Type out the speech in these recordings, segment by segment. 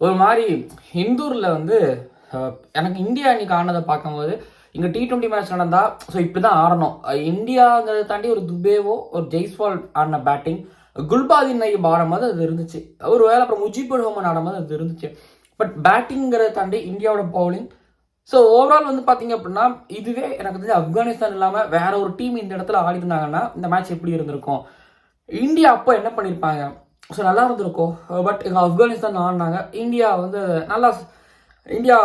ஒரு மாதிரி இந்தூரில் வந்து எனக்கு இந்தியா இன்னைக்கு ஆனதை பார்க்கும்போது இங்கே டி டுவெண்ட்டி மேட்ச் நடந்தால் ஸோ இப்படி தான் ஆடணும் இந்தியாங்கிறத தாண்டி ஒரு துபேவோ ஒரு ஜெய்ஸ்வால் ஆடின பேட்டிங் குல்பாதீன் நைப் ஆடும்போது அது இருந்துச்சு. ஒரு வேளை அப்புறம் முஜிபுர் ஹோமன் ஆடும்போது அது இருந்துச்சு. பட் பேட்டிங்கிறத தாண்டி இந்தியாவோட பவுலிங் ஸோ ஓவரால் வந்து பார்த்தீங்க அப்படின்னா இதுவே எனக்கு தெரிஞ்சு ஆப்கானிஸ்தான் இல்லாமல் வேற ஒரு டீம் இந்த இடத்துல ஆடி இருந்தாங்கன்னா இந்த மேட்ச் எப்படி இருந்திருக்கும்? இந்தியா அப்போ என்ன பண்ணியிருப்பாங்க ஸோ நல்லா இருந்திருக்கும் பட் uh, எங்கள் ஆப்கானிஸ்தான் ஆடினாங்க இந்தியா வந்து நல்லா இந்தியா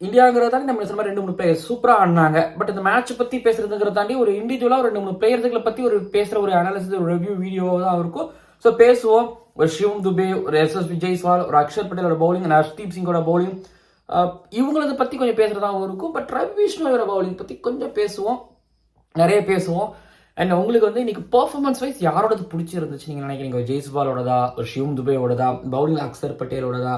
இந்தியாங்கிறத தாண்டி நம்ம சொன்ன மாதிரி ரெண்டு மூணு பிளேயர் சூப்பராக ஆடினாங்க. பட் இந்த மேட்ச் பற்றி பேசுறதுங்கிறத தாண்டி ஒரு இண்டிவிஜுவலாக ஒரு ரெண்டு மூணு பிளேயர்களை பற்றி ஒரு பேசுகிற ஒரு அனாலிசிஸ் ஒரு ரிவ்யூ வீடியோ தான் இருக்கும். ஸோ பேசுவோம். ஒரு ஷிவம் துபே ஒரு எஸ் எஸ் விஜய்ஸ்வால் ஒரு அக்ஷர் பட்டேலோட பவுலிங் ஹர்ஷ்தீப் சிங்கோட பவுலிங் இவங்களது பற்றி கொஞ்சம் பேசுகிறதாகவும் இருக்கும். பட் ரவி விஷ்ணுவோட பவுலிங் பற்றி கொஞ்சம் பேசுவோம். நிறைய பேசுவோம். அண்ட் உங்களுக்கு வந்து இன்னைக்கு பர்ஃபார்மன்ஸ் வைஸ் யாரோடது பிடிச்சிருந்துச்சு நீங்கள் நினைக்கிறீங்க? ஒரு ஜெய்ஸ்வாலோடதா ஒரு ஷிவம் துபேவோடதா பவுலிங் அக்சர் பட்டேலோடதா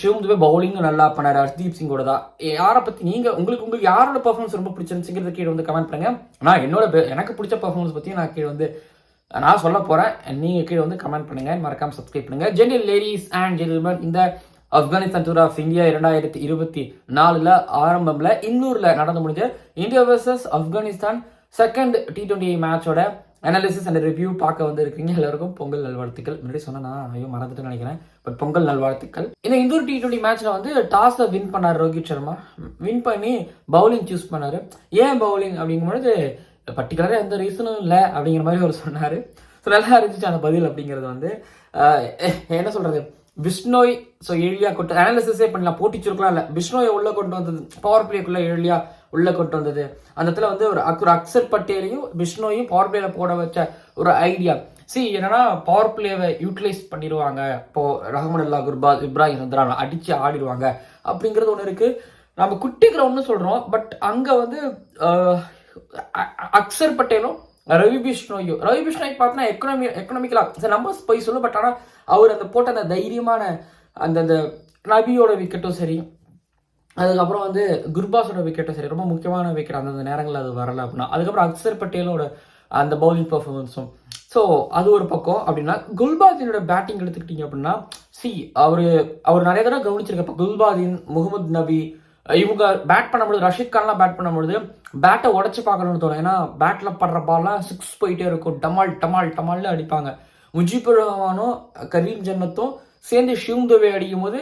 ஷிவம் துபே பவுலிங்கும் நல்லா பண்ணார் ஹர்தீப் சிங்கோடதா யாரை பற்றி நீங்கள் உங்களுக்கு உங்களுக்கு யாரோட பர்ஃபார்மன்ஸ் ரொம்ப பிடிச்சிருந்துச்சுங்கிறத கீழே வந்து கமெண்ட் பண்ணுங்க. நான் என்னோட எனக்கு பிடிச்ச பர்ஃபார்மன்ஸ் பற்றி நான் கீழே வந்து நான் சொல்ல போகிறேன் நீங்கள் கீழே வந்து கமெண்ட் பண்ணுங்க. மறக்காமல் சப்ஸ்கிரைப் பண்ணுங்க. ஜென்டில் லேடிஸ் அண்ட் ஜென்டில்மேன் இந்த ஆப்கானிஸ்தான் டூர் ஆஃப் இந்தியா இரண்டாயிரத்தி இருபத்தி நாலில் ஆரம்பம்ல இன்னூர்ல நடந்து முடிஞ்ச India versus Afghanistan second T twenty மேட்சோட அனாலிசிஸ் அண்ட் ரிவ்யூ பார்க்க வந்து இருக்கீங்க எல்லாருக்கும் பொங்கல் நல்வாழ்த்துக்கள். முன்னாடி சொன்னா ஐயோ மறந்துட்டு நினைக்கிறேன். பட் பொங்கல் நல்வாழ்த்துக்கள். இந்த இந்தூர் டி டுவெண்ட்டி மேட்ச்ல வந்து டாஸை வின் பண்ணார் ரோஹித் சர்மா. வின் பண்ணி பவுலிங் சூஸ் பண்ணாரு. ஏன் பவுலிங் அப்படிங்கும்பொழுது பர்டிகுலராக எந்த ரீசனும் இல்லை அப்படிங்கிற மாதிரி அவர் சொன்னார். ஸோ நல்லா இருந்துச்சு அந்த பதில் அப்படிங்கிறது வந்து. என்ன சொல்கிறது விஷ்ணோய் ஸோ எழியா கொண்டு அனாலிசிஸே பண்ணலாம். போட்டிச்சிருக்கலாம் இல்லை. விஷ்ணோயை உள்ளே கொண்டு வந்தது பவர் பிளேக்குள்ள எழியா உள்ளே கொண்டு வந்தது. அந்த இடத்துல வந்து ஒரு அக்- ஒரு அக்சர் பட்டேலையும் விஷ்ணோயும் பவர் பிளேல போட வச்ச ஒரு ஐடியா சி என்னன்னா பவர் பிளேவை யூட்டிலைஸ் பண்ணிடுவாங்க. இப்போ ரஹமன் அல்லா குர்பாத் இப்ராஹிம் சந்திரான் அடிச்சு ஆடிடுவாங்க. அப்படிங்கிறது ஒன்று இருக்கு. நம்ம குட்டி கிரவுண்ட்னு சொல்றோம். பட் அங்க வந்து அ- அக்சர் பட்டேலும் ரவி ஐயோ ரவி பிஷ்ணோய் பார்த்தா எக்கனாமி எக்கனாமிக்கலா சார் நம்பர்ஸ் போய் சொல்லும் பட் ஆனால் அவர் அந்த போட்ட அந்த தைரியமான அந்த அந்த நபியோட விக்கெட்டும் சரி அதுக்கப்புறம் வந்து குர்பாஸோட விக்கெட்டும் சரி ரொம்ப முக்கியமான விக்கெட் அந்தந்த நேரங்களில் அது வரல அப்படின்னா அதுக்கப்புறம் அக்சர் பட்டேலோட அந்த பவுலிங் பர்ஃபார்மன்ஸும் ஸோ அது ஒரு பக்கம். அப்படின்னா குல்பாதீனோட பேட்டிங் எடுத்துக்கிட்டீங்க அப்படின்னா சி அவர் அவர் நிறைய தடவை கவனிச்சிருக்கப்ப குல்பாதீன் முகமது நபி இவங்க பேட் பண்ணும்பொழுது ரஷீத் கான்லாம் பேட் பண்ணும்பொழுது பேட்டை உடச்சி பார்க்கணும்னு தோணும். ஏன்னா பேட்டில் படுற பால்லாம் சிக்ஸ் போயிட்டே இருக்கும். டமால் டமால் டமால்னு அடிப்பாங்க. முஜிபுர் ரஹ்மானும் கரீம் ஜன்னத்தும் சேர்ந்து ஷிவம் துபே அடிக்கும் போது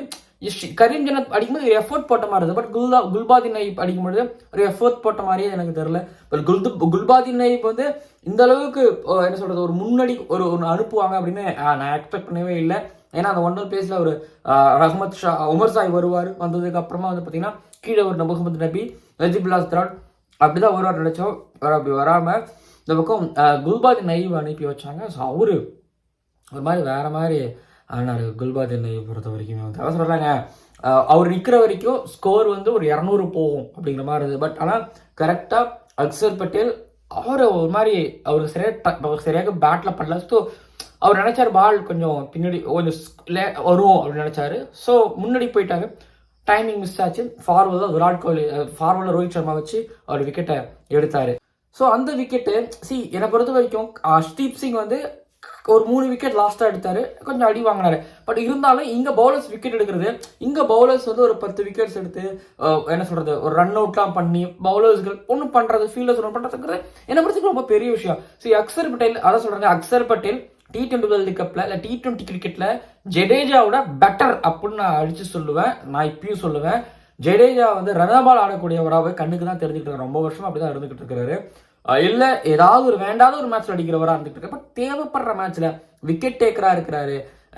கரீம் ஜன்னத் அடிக்கும்போது எஃபோர்ட் போட்ட மாதிரி இருந்தது. பட் குல்தா குல்பாதி நைப் அடிக்கும்போது ஒரு எஃபோர்ட் போட்ட மாதிரியே எனக்கு தெரில பட் குல்து குல்பாதி நைப் வந்து இந்த அளவுக்கு என்ன சொல்கிறது ஒரு முன்னாடி ஒரு ஒரு அனுப்புவாங்க அப்படின்னு நான் எக்ஸ்பெக்ட் பண்ணவே இல்லை. ஏன்னா அந்த ஒன் டவுன் பேஸில் ஒரு ரஹமத் ரஹ்மத் ஷா உமர் சாய் வருவார். வந்ததுக்கு அப்புறமா வந்து பார்த்தீங்கன்னா கீழே ஒரு முகமது நபி நஜிபுல்லா ஸ்திரான் அப்படிதான் வருவார் நினச்சோம். அவர் அப்படி வராமல் இந்த பக்கம் குல்பாத் குல்பாதி நைவ் அனுப்பி வச்சாங்க. ஸோ அவரு ஒரு மாதிரி வேற மாதிரி ஆனார் குல்பாத் என்னையை பொறுத்த வரைக்குமே. வந்து அதான் சொல்கிறாங்க அவர் நிற்கிற வரைக்கும் ஸ்கோர் வந்து ஒரு இரநூறு போகும் அப்படிங்கிற மாதிரி இருந்தது. பட் ஆனால் கரெக்டாக அக்சர் பட்டேல் அவர் ஒரு மாதிரி அவருக்கு சரியாக அவர் சரியாக பேட்டில் பண்ணல. ஸோ அவர் நினைச்சார் பால் கொஞ்சம் பின்னாடி கொஞ்சம் ஸ்- லே- வரும் அப்படின்னு நினைச்சாரு. ஸோ முன்னாடி போயிட்டாங்க டைமிங் மிஸ் ஆச்சு. ஃபார்வர்டில் விராட் கோலி ஃபார்வர்டில் ரோஹித் சர்மா வச்சு அவர் விக்கெட்டை எடுத்தார். ஸோ அந்த விக்கெட்டு சி என்னை பொறுத்த வரைக்கும் ஹர்ஷ்தீப் சிங் வந்து ஒரு மூணு விக்கெட் லாஸ்ட்டாக எடுத்தார். கொஞ்சம் அடி வாங்கினாரு. பட் இருந்தாலும் இங்கே பவுலர்ஸ் விக்கெட் எடுக்கிறது இங்கே பவுலர்ஸ் வந்து ஒரு பத்து விக்கெட்ஸ் எடுத்து என்ன சொல்கிறது ஒரு ரன் அவுட்லாம் பண்ணி பவுலர்ஸ்கள் ஒன்றும் பண்ணுறது ஃபீல்டர்ஸ் ஒன்றும் பண்ணுறதுங்கிறது என்னை பொறுத்தவரைக்கும் ரொம்ப பெரிய விஷயம். ஸோ அக்சர் பட்டேல் அதான் சொல்கிறாங்க Axar Patel T twenty world கப்பில் இல்லை டி டுவெண்ட்டி கிரிக்கெட்டில் ஜடேஜாவோட பெட்டர் அப்படின்னு நான் அடித்து சொல்லுவேன். நான் இப்பயும் சொல்லுவேன். ஜடேஜா வந்து ரனபால் ஆடக்கூடியவராகவே கண்ணுக்கு தான் தெரிஞ்சுக்கிட்டு ரொம்ப ரொம்ப அப்படி அப்படிதான் இருந்துகிட்டு இருக்கிறாரு இல்லை ஏதாவது ஒரு வேண்டாத ஒரு மேட்ச்சில் அடிக்கிறவராக இருந்துகிட்டு இருக்காரு. பட் தேவைப்படுற மேட்ச்சில் விக்கெட் டேக்கராக இருக்கிறாரு.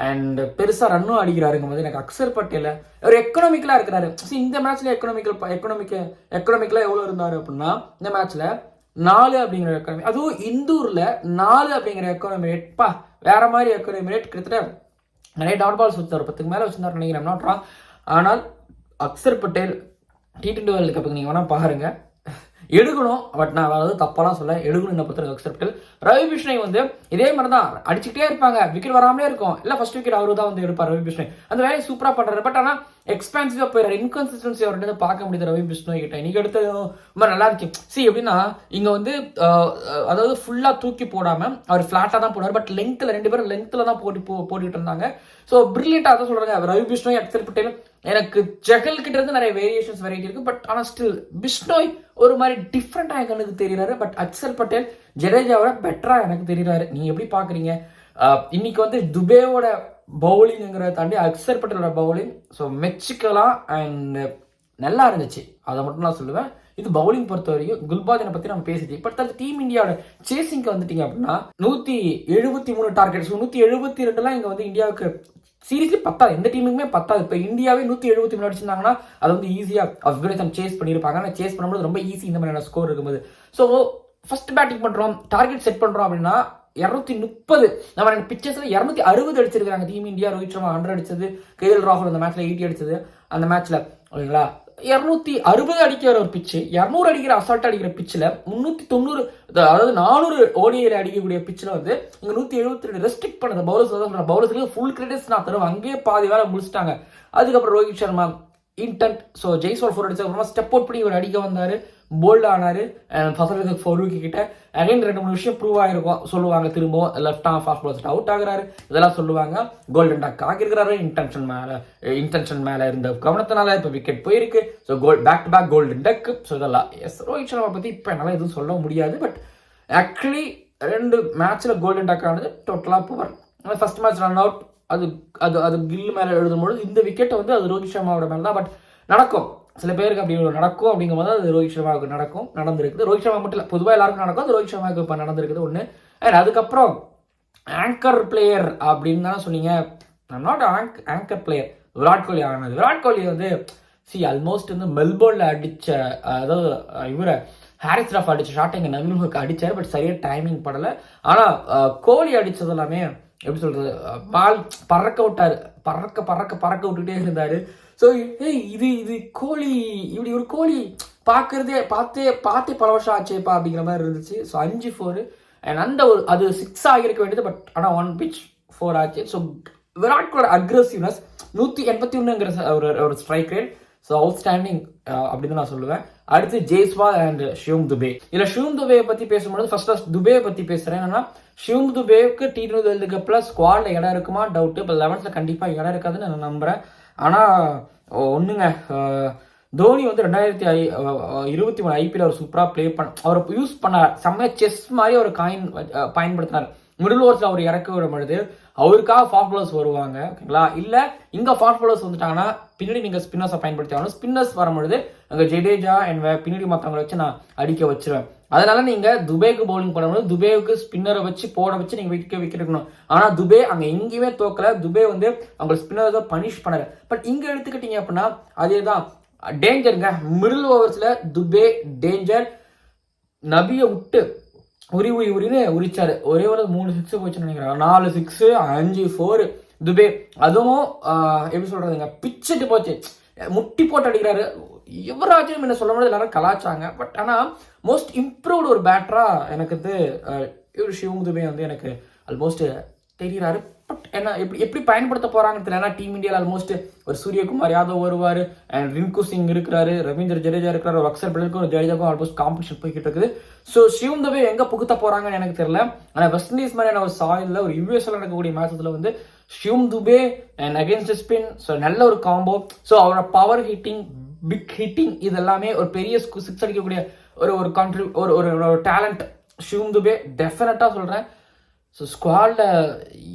அண்ட் பெருசாக ரன்னும் அடிக்கிறாருங்க போது எனக்கு அக்சர் பட்டேல ஒரு எக்கனாமிக்கலாக இருக்கிறாரு. ஸோ இந்த மேட்ச்சில் எக்கனாமிக்கல் எக்கனாமிக்க எக்கனாமிக்கலாக எவ்வளோ இருந்தார் அப்படின்னா இந்த மேட்ச்சில் நாலு அப்படிங்கிற எக்கனாமி அதுவும் இந்தூரில் நாலு அப்படிங்கிற எக்கனாமி ரேட் பா வேற மாதிரி எக்கனாமி ரேட் கிட்டத்தட்ட நிறைய டாட் பால்ஸ் வச்சார் பத்துக்கு மேலே வச்சுருந்தார் நினைக்கிறேன். நாட் ஆனால் Axar Patel T twenty world கப்புக்கு நீங்கள் வேணால் பாருங்க. எடுக்கணும். பட் நான் அதாவது தப்பாலாம் சொல்ல எடுக்கணும் என்ன பொறுத்த அக்சர் பட்டேல். ரவி பிஷ்ணை வந்து இதே மாதிரி தான் அடிச்சுக்கிட்டே இருப்பாங்க. விக்கெட் வராமலே இருக்கும். இல்லை ஃபர்ஸ்ட் விக்கெட் அவரு தான் வந்து எடுப்பார் ரவி பிஷ்ணை. அந்த வேலையை சூப்பராக பண்ணுறாரு பட் ஆனால் எக்ஸ்பான்சிவாக போயிடுற இன்கன்சிஸ்டன்சி அவர்கிட்ட பார்க்க முடியுது ரவி பிஷ்ணு கிட்ட. இன்னைக்கு அடுத்து ரொம்ப நல்லா இருக்கு. சி எப்படின்னா இங்கே வந்து அதாவது ஃபுல்லாக தூக்கி போடாமல் அவர் ஃப்ளாட்டாக தான் போடுவார் பட் லென்த்தில் ரெண்டு பேரும் லென்த்தில் தான் போட்டு போ போட்டுக்கிட்டு இருந்தாங்க. ஸோ பிரில்லியண்டா தான் சொல்கிறாங்க ரவி பிஷ்ணோய் அக்சர் பட்டேல் எனக்கு ஜெகல் கிட்ட இருந்து நிறைய வேரியேஷன்ஸ் வெரைட்டி இருக்கு பட் ஆனால் ஸ்டில் பிஷ்ணோய் ஒரு மாதிரி டிஃப்ரெண்ட்டாக எனக்கு கண்ணுக்கு தெரியறாரு பட் அக்சர் பட்டேல் ஜடேஜாவோட பெட்டராக எனக்கு தெரியறாரு. நீங்கள் எப்படி பார்க்குறீங்க இன்னைக்கு வந்து துபேவோட பவுலிங்கிறத தாண்டி அக்சர் பட்டேலோட பவுலிங் ஸோ மெச்சிக்கலாம் அண்ட் நல்லா இருந்துச்சு. அதை மட்டும் நான் சொல்லுவேன். இது பவுலிங் பொறுத்த வரைக்கும் குல்பாதனை பற்றி நம்ம பேசிட்டு இப்போ அது டீம் இந்தியாவோட சேசிங்க்கு வந்துட்டீங்க அப்படின்னா நூற்றி எழுபத்தி மூணு டார்கெட்ஸ் நூற்றி எழுபத்தி ரெண்டுலாம் இங்கே வந்து இந்தியாவுக்கு சீரியஸ்லி பத்தாது. எந்த டீமுக்குமே பத்தாது. இப்போ இந்தியாவே நூற்றி எழுபத்தி மூணு அடிச்சிருந்தாங்கன்னா அது வந்து ஈஸியாக ஆப்கானிஸ்தான் சேஸ் பண்ணியிருப்பாங்க. ஆனால் சேஸ் பண்ணும்போது ரொம்ப ஈஸி இந்த மாதிரியான ஸ்கோர் இருக்கும்போது. ஸோ ஃபர்ஸ்ட் பேட்டிங் பண்ணுறோம் டார்கெட் செட் பண்ணுறோம் அப்படின்னா இரநூத்தி முப்பது. நம்ம பிக்சர்ஸ்ல இரநூத்தி அறுபது அடிச்சிருக்காங்க team India Rohit Sharma hundred அடிச்சது. கேஎல் ராகுல் அந்த மேட்ச்ல எயிட்டி அடிச்சது. அந்த மேட்ச்ல ஓகேங்களா? இரநூத்தி அறுபது அடிக்கிற ஒரு பிச்சு இரநூறு அடிக்கிற அசால்ட் அடிக்கிற பிச்சில் முந்நூற்றி தொண்ணூறு அதாவது நானூறு ஓடியில் அடிக்கக்கூடிய பிச்சில் வந்து இங்கே நூற்றி எழுபத்தி ரெண்டு ரெஸ்ட்ரிக்ட் பண்ணது பவுலர்ஸ் பவுலர்ஸ்க்கு ஃபுல் கிரெடிட்ஸ் நான் தருவேன். அங்கேயே பாதி வேலை முடிச்சிட்டாங்க. அதுக்கப்புறம் Rohit Sharma intent so Jaiswal four அடிச்சதுக்கப்புறமா step out பண்ணி இவர் அடிக்க வந்தார். போல்ட் ஆனார். ஃபசலுக்கு ஃபோர் கிட்ட அகைன் ரெண்டு மூணு விஷயம் ப்ரூவ் ஆகிருக்கும் சொல்லுவாங்க திரும்பவும் left off fast bowlers out ஆகிறாரு. இதெல்லாம் சொல்லுவாங்க. கோல்டன் டக் ஆகிருக்கிறாரு இன்டென்ஷன் மேலே இன்டென்ஷன் மேலே இருந்த கவனத்தினால இப்போ விக்கெட் போயிருக்கு. So goal back to back golden duck so இதெல்லாம் எஸ் ரோஹித் சர்மா பற்றி இப்போ என்னால் எதுவும் சொல்ல முடியாது. பட் ஆக்சுவலி ரெண்டு மேட்ச்சில் கோல்டன் டக் ஆனது டோட்டலாக poor first match run out அது அது அது கில் மேலே எழுதும்பொழுது இந்த விக்கெட்டை வந்து அது ரோஹித் சர்மாவோட மேலே தான் பட் நடக்கும். சில பேருக்கு அப்படி நடக்கும் அப்படிங்கும்போது அது ரோஹித் சர்மாவுக்கு நடக்கும் நடந்திருக்குது. ரோஹித் சர்மா மட்டும் இல்லை பொதுவாக எல்லாருக்கும் நடக்கும். அது ரோஹித் சர்மாவுக்கு இப்போ நடந்திருக்குது ஒன்று அண்ட் அதுக்கப்புறம் ஆங்கர் பிளேயர் அப்படின்னு தானே சொன்னீங்க. Not not anchor player Virat Kohli ஆனது. விராட் கோலி வந்து சி ஆல்மோஸ்ட் வந்து மெல்போர்னில் அடித்த அதாவது இவரை ஹாரிஸ் ராஃப் அடிச்ச ஷாட்டை இங்கே நவீனுக்கு அடித்தார் பட் சரியா டைமிங் படலை. ஆனால் கோலி அடித்தது எல்லாமே எப்படி சொல்கிறது பால் பறக்க விட்டார். பறக்க பறக்க பறக்க விட்டுகிட்டே இருந்தார். ஸோ ஏய் இது இது கோழி இப்படி ஒரு கோழி பார்க்கறதே பார்த்தே பார்த்தே பல வருஷம் ஆச்சேப்பா அப்படிங்கிற மாதிரி இருந்துச்சு. ஸோ அஞ்சு ஃபோரு அண்ட் அந்த ஒரு அது சிக்ஸ் ஆகியிருக்க வேண்டியது பட் ஆனால் ஒன் பிச் ஃபோர் ஆச்சு. ஸோ விராட் கோலோட அக்ரெசிவ்னஸ் நூற்றி எண்பத்தி ஒன்றுங்கிற ஒரு ஒரு ஸ்ட்ரைக் ரேட் ஸோ அவுட்ஸ்டாண்டிங் அப்படின்னு நான் சொல்லுவேன். அடுத்து ஜெய்ஸ்வால் அண்ட் ஷிவம் துபே. இல்லை ஷிவம் துபேயை பற்றி பேசும்போது ஃபர்ஸ்ட் துபேயை பற்றி பேசுகிறேன் என்னன்னா ஷிவம் துபேவுக்கு டி டுவெண்டி வேர்ல்டு கப்ல இடம் இருக்குமா? டவுட்டு இப்போ லெவன்த்தில் கண்டிப்பாக இடம் இருக்காதுன்னு நான் நம்புறேன். ஆனால் ஒன்றுங்க தோனி வந்து ரெண்டாயிரத்தி ஐ இருபத்தி மூணு ஐபிஎல் அவர் சூப்பராக ப்ளே பண்ண அவர் யூஸ் பண்ணார் செம்மையாக செஸ் மாதிரி ஒரு காயின் பயன்படுத்தினார். மிடில் ஓவர்ஸ்ல அவர் இறக்க விடும் பொழுது அவருக்காக ஃபாஸ்ட் பாலர்ஸ் வருவாங்க ஓகேங்களா இல்லை இங்கே ஃபாஸ்ட் பாலர்ஸ் வந்துட்டாங்கன்னா பின்னாடி நீங்கள் ஸ்பின்னர்ஸை பயன்படுத்தி ஆகணும் ஸ்பின்னர்ஸ் வரும்பொழுது அங்கே ஜடேஜா என் பின்னாடி மற்றவங்களை வச்சு நான் அடிக்க வச்சிருவேன். அதனால நீங்கள் துபேக்கு பவுலிங் பண்ணும்போது துபேவுக்கு ஸ்பின்னரை வச்சு போட வச்சு நீங்கள் விக்க விக்கெட் ஆனால் ஆனா துபே அங்கே எங்கேயுமே தோக்கல. துபே வந்து அவங்க ஸ்பின்னரை பனிஷ் பண்ணல. பட் இங்கே எடுத்துக்கிட்டீங்க அப்படின்னா அதே தான் டேஞ்சருங்க மிடில் ஓவர்ஸில் துபே டேஞ்சர் நபியை விட்டு உரி உரி உரின்னு உரிச்சாரு. ஒரே ஒரு மூணு சிக்ஸ் போச்சுன்னு நினைக்கிறேன். நாலு சிக்ஸ் அஞ்சு ஃபோர் துபே. அதுவும் எப்படி சொல்றதுங்க? பிச்சுட்டு போச்சு. முட்டி போட்டு அடிக்கிறாரு. யுவராஜும் என்ன சொல்ல முடியாது. எல்லாரும் கலாச்சாங்க பட் ஆனால் மோஸ்ட் இம்ப்ரூவ்டு ஒரு பேட்டரா எனக்கு வந்து இவர் சிவம் துபே வந்து எனக்கு ஆல்மோஸ்ட் தெரிகிறாரு பட் என்ன எப்படி எப்படி பயன்படுத்த போகிறாங்கன்னு தெரியல. ஏன்னா டீம் இந்தியாவில் ஆல்மோஸ்ட் ஒரு சூரியகுமார் யாதவ் வருவார். அண்ட் ரிங்கு சிங் இருக்கிறாரு ரவீந்திர ஜடேஜா இருக்கிறாரு ஒரு அக்சர் பிள்ளைக்கும் ஒரு ஜடேஜாக்கும் ஆல்மோஸ்ட் காம்படிஷன் போய்கிட்டு இருக்குது. ஸோ ஸ்ரீவம் தவே எங்கே புகுத்த போகிறாங்கன்னு எனக்கு தெரியல. ஆனால் வெஸ்ட் இண்டீஸ் மாதிரியான ஒரு சாயில் ஒரு யூஎஸ்எல் நடக்கக்கூடிய மேட்சத்தில் வந்து Shivam Dube and against spin so நல்ல ஒரு காம்போ ஸோ அவரோட பவர் ஹிட்டிங் பிக் ஹிட்டிங் இது எல்லாமே ஒரு பெரிய சிக்ஸ் அடிக்கக்கூடிய ஒரு ஒரு கான்ட்ரி ஒரு ஒரு ஒரு டேலண்ட் ஷிவம் துபே டெஃபினட்டாக சொல்கிறேன் ஸோ ஸ்குவாடில்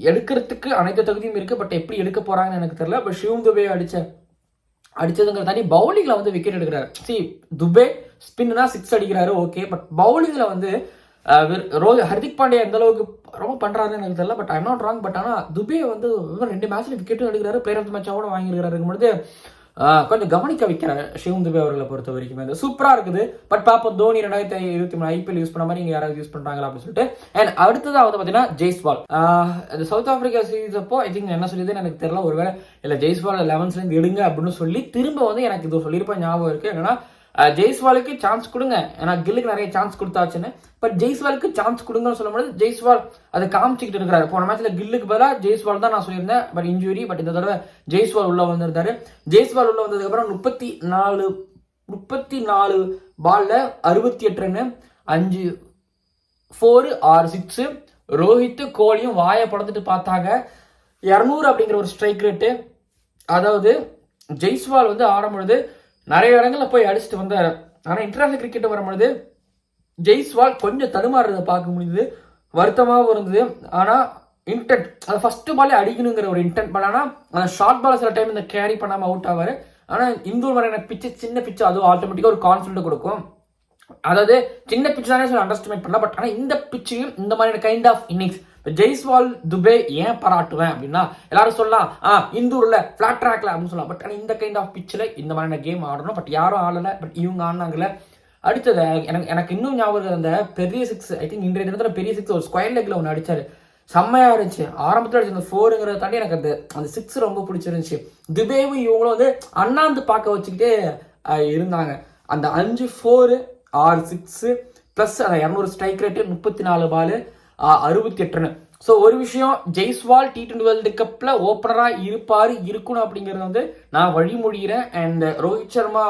எடுக்கிறதுக்கு அனைத்து தகுதியும் இருக்குது பட் எப்படி எடுக்க போகிறாங்கன்னு எனக்கு தெரியல. பட் ஷிவம் துபே அடித்த அடித்ததுங்கிற தாண்டி பவுலிங்கில் வந்து விக்கெட் எடுக்கிறாரு. சி துபே ஸ்பின்னா சிக்ஸ் அடிக்கிறாரு ஓகே பட் பவுலிங்கில் வந்து அஹ், ரோ ஹர்திக் பாண்டியா எந்த அளவுக்கு ரொம்ப பண்ணுறாருன்னு எனக்கு தெரியல but I'm not wrong but ஆனால் துபே வந்து ரெண்டு மேட்ச்ல விக்கெட்டும் எடுக்கிறாரு பிளேயர் ஆஃப் மேட்ச் கூட வாங்கியிருக்காரு கொஞ்சம் கவனிக்க வைக்கிற சிவம் துபே அவர்களை பொறுத்த வரைக்கும் அது சூப்பராக இருக்குது. பட் பார்ப்போம் தோனி ரெண்டாயிரத்தி இருபத்தி மூணு ஐபிஎல் யூஸ் பண்ண மாதிரி இங்கே யாராவது யூஸ் பண்ணுறாங்களா அப்படின்னு சொல்லிட்டு. அண்ட் அடுத்ததாக வந்து பார்த்தீங்கன்னா ஜெய்ஸ்வால் இந்த சவுத் ஆஃப்ரிக்கா சீரீஸ் அப்போ ஐ திங்க் என்ன சொல்லியதுன்னு எனக்கு தெரியல. ஒருவேளை இல்லை ஜெய்ஸ்வால் லெவன்ஸ்லேருந்து எடுங்க அப்படின்னு சொல்லி திரும்ப வந்து எனக்கு இது சொல்லியிருப்பேன் ஞாபகம் இருக்குது என்னன்னா ஜெய்ஸ்வாலுக்கு சான்ஸ் கொடுங்க. ஏன்னா கில்லுக்கு நிறைய சான்ஸ் கொடுத்தாச்சுன்னு. பட் ஜெய்ஸ்வாலுக்கு சான்ஸ் கொடுங்கன்னு சொல்லும்போது ஜெய்ஸ்வால் அதை காமிச்சிக்கிட்டு இருக்கிறாரு. போன மேட்ச்ல கில்லுக்கு பதிலாக ஜெய்ஸ்வால் தான் நான் சொல்லியிருந்தேன். பட் இன்ஜுரி பட் இந்த தடவை ஜெய்ஸ்வால் உள்ள வந்திருந்தாரு. ஜெய்ஸ்வால் உள்ள வந்ததுக்கு அப்புறம் முப்பத்தி நாலு முப்பத்தி நாலு பால்ல அறுபத்தி எட்டு ரன்னு அஞ்சு ஃபோரு ஆறு சிக்ஸு ரோஹித் கோலியும் வாயை படந்துட்டு பார்த்தாங்க. இரநூறு அப்படிங்கிற ஒரு ஸ்ட்ரைக் ரேட்டு அதாவது ஜெய்ஸ்வால் வந்து ஆடும்பொழுது நிறைய இடங்களில் போய் அடிச்சுட்டு வந்தார். ஆனால் இன்டர்நேஷனல் கிரிக்கெட் வரும்பொழுது ஜெய்ஸ்வால் கொஞ்சம் தடுமாறுறதை பார்க்க முடியுது வருத்தமாகவும் இருந்தது. ஆனால் இன்டென்ட் அது ஃபஸ்ட்டு பாலே அடிக்கணுங்கிற ஒரு இன்டென்ட் பால் ஆனால் அந்த ஷார்ட் பால் சில டைம் இந்த கேரி பண்ணாமல் அவுட் ஆவார். ஆனால் இந்தூர் மாதிரியான பிச்சு சின்ன பிச்சு அதுவும் ஆட்டோமேட்டிக்காக ஒரு கான்ஃபிடென்ட் கொடுக்கும். அதாவது சின்ன பிச்சு தானே சொல்ல அண்டர்ஸ்டிமேட் பண்ணலாம். பட் ஆனால் இந்த பிச்சையும் இந்த மாதிரியான kind of innings Jaiswal Dube ஏன் பாராட்டுவேன் அப்படின்னா எல்லாரும் சொல்லலாம் ஆ இந்தூர்ல ஃபிளாட் ட்ராக்ல அப்படின்னு சொல்லலாம். பட் ஆனால் இந்த கைண்ட் ஆஃப் பிச்சில் இந்த மாதிரியான கேம் ஆடணும். பட் யாரும் ஆடலை. பட் இவங்க ஆடினாங்கல்ல. அடுத்தது எனக்கு எனக்கு இன்னும் ஞாபகம் அந்த பெரிய சிக்ஸ் ஐ திங்க் இன்றைய தினத்தில் பெரிய சிக்ஸ் ஒரு ஸ்கொயர் லெக்ல ஒன்று அடிச்சாரு. செம்மையாக இருந்துச்சு. ஆரம்பத்தில் அடிச்ச அந்த ஃபோருங்கிறத தாண்டி எனக்கு அந்த அந்த சிக்ஸ் ரொம்ப பிடிச்சிருந்துச்சு. துபேவும் இவங்களும் வந்து அண்ணாந்து பார்க்க வச்சுக்கிட்டே இருந்தாங்க. அந்த அஞ்சு ஃபோரு ஆறு சிக்ஸு ப்ளஸ் அந்த இரநூறு ஸ்ட்ரைக் ரேட்டு முப்பத்தி நாலு பாலு அறுபத்தி எட்டு ரன் ஸோ ஒரு விஷயம் ஜெய்ஸ்வால் டி டுவெண்டி வேர்ல்டு கப்பில் ஓப்பனராக இருப்பார் இருக்கணும் அப்படிங்கிறது வந்து நான் வழிமொழிகிறேன் அண்ட் ரோஹித் சர்மா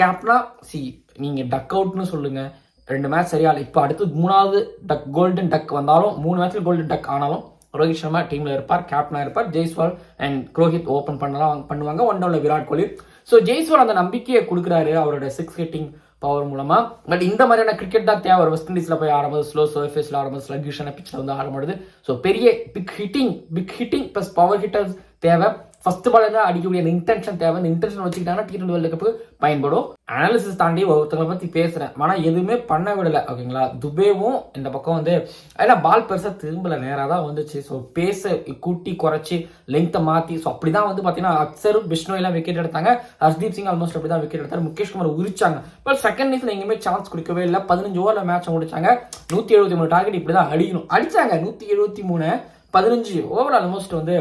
கேப்டனா சி நீங்கள் டக் அவுட்னு சொல்லுங்கள் ரெண்டு மேட்ச் சரியா இல்லை இப்போ அடுத்து மூணாவது டக் கோல்டன் டக் வந்தாலும் மூணு மேட்ச்சில் கோல்டன் டக் ஆனாலும் ரோஹித் சர்மா டீமில் இருப்பார் கேப்டனாக இருப்பார். ஜெய்ஸ்வால் அண்ட் ரோஹித் ஓப்பன் பண்ணலாம் பண்ணுவாங்க. ஒன் டவுனில் விராட் கோலி. ஸோ ஜெய்ஸ்வால் அந்த நம்பிக்கையை கொடுக்குறாரு. அவரோட சிக்ஸ் ஹிட்டிங் பவர் மூலமாக பட் இந்த மாதிரியான கிரிக்கெட் தான் தேவை. வெஸ்ட் இண்டீஸில் போய் ஆடும்போது ஸ்லோ சர்ஃபேஸில் ஆடும்போது ஸ்லகிஷான பிச்சில் வந்து ஆடும்போது ஸோ பெரிய big hitting big hitting plus power hitters தேவை. ஃபர்ஸ்ட் பால் தான் அடிக்கக்கூடிய இன்டென்ஷன் தேவை. இந்த இன்டென்ஷன் வச்சுக்கிட்டாங்கன்னா டி டுவெண்டி வேர்ல்டு கப்பு பயன்படும். அனாலிசிஸ் தாண்டி ஒருத்தங்களை பற்றி பேசுகிறேன் ஆனால் எதுவுமே பண்ண விடலை ஓகேங்களா? துபேவும் இந்த பக்கம் வந்து ஏன்னா பால் பெருசாக திரும்பல. நேராக தான் வந்துச்சு. ஸோ பேச கூட்டி குறைச்சி லெங்த்தை மாற்றி ஸோ அப்படி தான் வந்து பார்த்தீங்கன்னா அக்சரும் பிஷ்ணு எல்லாம் விக்கெட் எடுத்தாங்க. ஹர்தீப் சிங் ஆல்மோஸ்ட் அப்படி தான் விக்கெட் எடுத்தார். முகேஷ் குமார் உரிச்சாங்க. பட் செகண்ட் இன்னிங்ஸ்ல எங்கேயுமே சான்ஸ் கொடுக்கவே இல்லை. பதினஞ்சு ஓவரில் மேட்ச் முடிச்சாங்க. நூற்றி எழுபத்தி மூணு டார்கெட் இப்படி தான் அடிக்கணும். அடித்தாங்க நூற்றி எழுபத்தி மூணு. பதினஞ்சு ஓவர் ஆல்மோஸ்ட் வந்து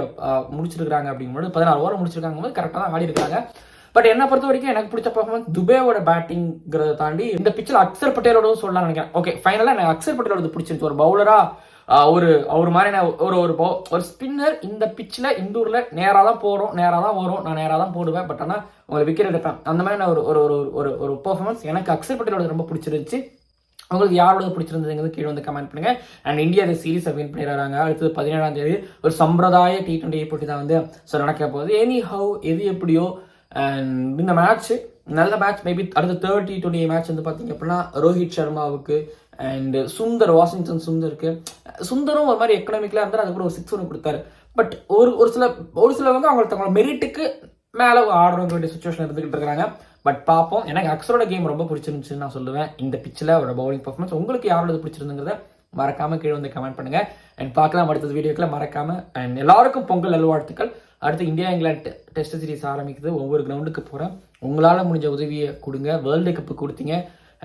முடிச்சிருக்காங்க அப்படிங்கும்போது பதினாறு ஓவர் முடிச்சிருக்காங்க போது கரெக்டாக தான் ஆடி இருக்காங்க பட் என்ன பொறுத்த வரைக்கும் எனக்கு பிடிச்ச பர்ஃபார்மன்ஸ் துபேவோட பேட்டிங்கிறத தாண்டி இந்த பிச்சில் அக்சர் பட்டேலோட சொல்லலாம் நினைக்கிறேன். ஓகே ஃபைனலாக எனக்கு அக்சர் பட்டேலோட பிடிச்சிருச்சு ஒரு பவுலரா ஒரு அவர் மாதிரி ஒரு ஒரு பவு ஒரு ஸ்பின்னர் இந்த பிச்சில் இந்தூரில் நேராக தான் போகிறோம் நேராக தான் வரும் நான் நேராக தான் போடுவேன் பட் ஆனால் உங்களை விக்கெட் எடுப்பேன். அந்த மாதிரியான ஒரு ஒரு ஒரு ஒரு ஒரு பெர்ஃபார்மன்ஸ் எனக்கு அக்சர் பட்டேலோட ரொம்ப பிடிச்சிருந்துச்சு. உங்களுக்கு யாரோட பிடிச்சிருந்ததுங்கிறது கீழே வந்து கமெண்ட் பண்ணுங்க. அண்ட் இந்தியா இந்த சீரீஸை வின் பண்ணிடுறாங்க அடுத்தது பதினேழாம் தேதி ஒரு சம்பிரதாய டி டுவெண்ட்டி போட்டி தான் வந்து ஸோ நடக்க போகுது. எனி ஹவ் எது எப்படியோ அண்ட் இந்த மேட்ச் நல்ல மேட்ச் மேபி அடுத்த தேர்ட் டி டுவெண்ட்டி மேட்ச் வந்து பார்த்தீங்க அப்படின்னா ரோஹித் சர்மாவுக்கு அண்ட் சுந்தர் வாஷிங்டன் சுந்தருக்கு. சுந்தரும் ஒரு மாதிரி எக்கனாமிக்கலாக இருந்தார் அது கூட ஒரு சிக்ஸ் ஒன்று கொடுத்தாரு. பட் ஒரு ஒரு சில ஒரு சிலவங்க அவங்களுக்கு தங்களோட மெரிட்டுக்கு மேலே ஆடுறவங்க வேண்டிய சுச்சுவேஷன் இருந்துகிட்டு இருக்காங்க. பட் பார்ப்போம் எனக்கு அக்ஸரோட கேம் ரொம்ப பிடிச்சிருந்துச்சுன்னு நான் சொல்லுவேன். இந்த பிச்சில் அவரோட பவுலிங் பர்ஃபார்மன்ஸ் உங்களுக்கு யாரோட பிடிச்சிருந்துங்கிறத மறக்காமல் கீழே வந்து கமெண்ட் பண்ணுங்கள் அண்ட் பார்க்கலாம் அடுத்தது வீடியோக்களை மறக்காம. அண்ட் எல்லாருக்கும் பொங்கல் நல்வாழ்த்துக்கள். அடுத்து இந்தியா இங்கிலாந்து டெஸ்ட் சீரிஸ் ஆரம்பிக்குது. ஒவ்வொரு கிரவுண்டுக்கு போகிறேன் உங்களால் முடிஞ்ச உதவியை கொடுங்க. வேர்ல்டு கப்பு கொடுத்தீங்க.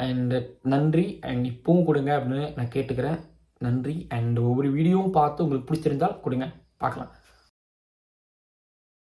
அண்ட் நன்றி. அண்ட் இப்பவும் கொடுங்க அப்படின்னு நான் கேட்டுக்கிறேன். நன்றி. அண்ட் ஒவ்வொரு வீடியோவும் பார்த்து உங்களுக்கு பிடிச்சிருந்தால் கொடுங்க. பார்க்கலாம்.